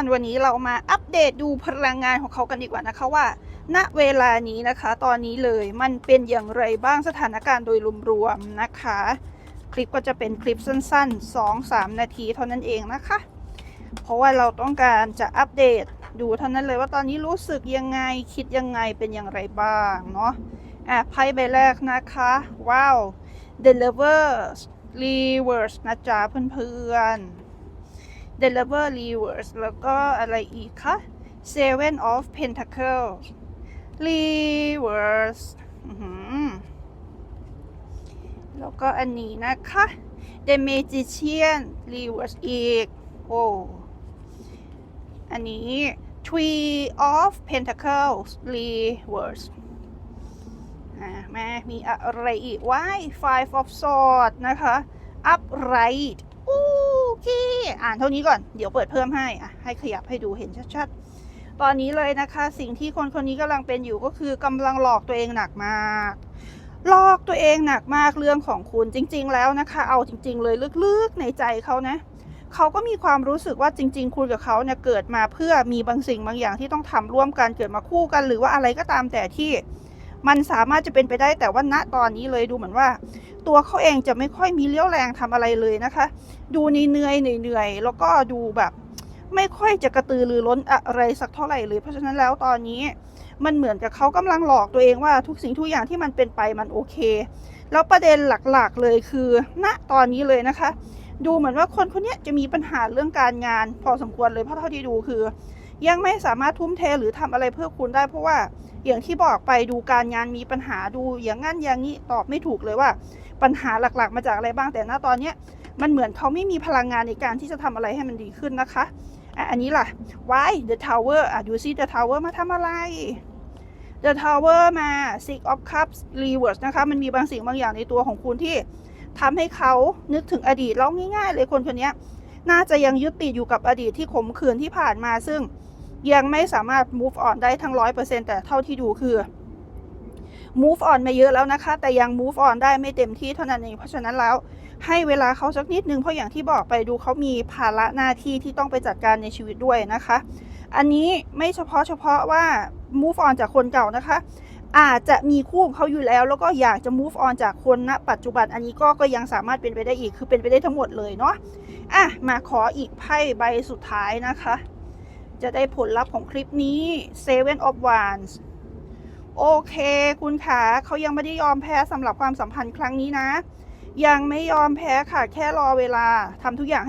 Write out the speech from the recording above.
อนวันนี้เรามาอัปเดตดูพลังงานของเขากันดีกว่านะคะว่า ณเวลานี้นะคะ ตอนนี้เลยมันเป็นอย่างไรบ้างสถานการณ์โดยรวมๆนะคะ คลิปก็จะเป็นคลิปสั้นๆ 2-3 นาทีเท่านั้นเองนะคะ เพราะว่าเราต้องการจะอัปเดตดูเท่านั้นเลยว่าตอนนี้รู้สึกยังไงคิดยังไงเป็นอย่างไรบ้างเนาะอะไพ่ใบแรกนะคะ ว้าว deliver reverse นะจ๊ะเพื่อนๆ deliver reverse แล้วก็อะไรอีกคะ seven of pentacles reverse แล้วก็อันนี้นะคะ the magician reverse อีกโอ้อันนี้ three of pentacles reverse มามีอะไรอีกว้าย five of swords นะคะ upright อเคอ่านเท่านี้ก่อน เดี๋ยวเปิดเพิ่มให้อะให้ขยับให้ดูเห็นชัดๆ ตอนนี้เลยนะคะ สิ่งที่คนคนนี้กำลังเป็นอยู่ก็คือกำลังหลอกตัวเองหนักมากหลอกตัวเองหนักมากเรื่องของคุณจริง ๆ แล้วนะคะ เอาจริง ๆ เลยลึกๆในใจเขานะเขาก็มีความรู้สึกว่าจริง ๆ คุณกับเขาเนี่ยเกิดมาเพื่อมีบางสิ่งบางอย่างที่ต้องทำร่วมกันเกิดมาคู่กัน หรือว่าอะไรก็ตามแต่ที่มันสามารถจะเป็นไปได้แต่ว่าณตอนนี้เลยดูเหมือนว่า ตัวเขาเองจะไม่ค่อยมีเลี้ยวแรงทำอะไรเลยนะคะ ดูเหนื่อยเหนื่อยแล้วก็ดูแบบไม่ค่อยจะกระตือรือร้นอะไรสักเท่าไหร่เลย เพราะฉะนั้นแล้วตอนนี้มันเหมือนกับเขากำลังหลอกตัวเองว่าทุกสิ่งทุกอย่างที่มันเป็นไปมันโอเค แล้วประเด็นหลักๆเลยคือณตอนนี้เลยนะคะ ดูเหมือนว่าคนคนนี้จะมีปัญหาเรื่องการงาน พอสมควรเลยเพราะเท่าที่ดูคือ ยังไม่สามารถทุ่มเทหรือทำอะไรเพื่อคุณได้เพราะว่า อย่างที่บอกไปดูการงานมีปัญหาดูอย่างงั้นอย่างนี้ตอบไม่ถูกเลยว่า ปัญหาหลักๆ มาจากอะไรบ้างแต่ณตอนเนี้ยมันเหมือนเขาไม่มีพลังงานในการที่จะทำอะไรให้มันดีขึ้นนะคะอะอันนี้ล่ะ why the tower อะดูซิ the tower มาทำอะไร the tower มา six of cups reverse นะคะ มันมีบางสิ่งบางอย่างในตัวของคุณที่ทำให้เขานึกถึงอดีตแล้วง่าย ๆ เลยคนคนนี้น่าจะยังยึดติดอยู่กับอดีตที่ขมขื่นที่ผ่านมาซึ่ง ยังไม่สามารถ move on ได้ทั้งร้อยเปอร์เซ็นแต่เท่าที่ดูคือ move on มาเยอะแล้วนะคะ แต่ยัง move on ได้ไม่เต็มที่เท่านั้นเองเพราะฉะนั้นแล้วให้เวลาเขาสักนิดนึงเพราะอย่างที่บอกไปดูเขามีภาระหน้าที่ที่ต้องไปจัดการในชีวิตด้วยนะคะ อันนี้ไม่เฉพาะเฉพาะว่า move on จากคนเก่านะคะ อาจจะมีคู่ของเขาอยู่แล้ว แล้วก็อยากจะ move on จากคนณปัจจุบันอันนี้ก็ก็ยังสามารถเป็นไปได้อีกคือเป็นไปได้ทั้งหมดเลยเนาะอะมาขออีกไพ่ใบสุดท้ายนะคะ จะได้ผลลัพธ์ของคลิปนี้ Seven of Wands โอเค คุณขาเขายังไม่ได้ยอมแพ้สำหรับความสัมพันธ์ครั้งนี้นะ ยังไม่ยอมแพ้ค่ะ แค่รอเวลาทำทุกอย่างให้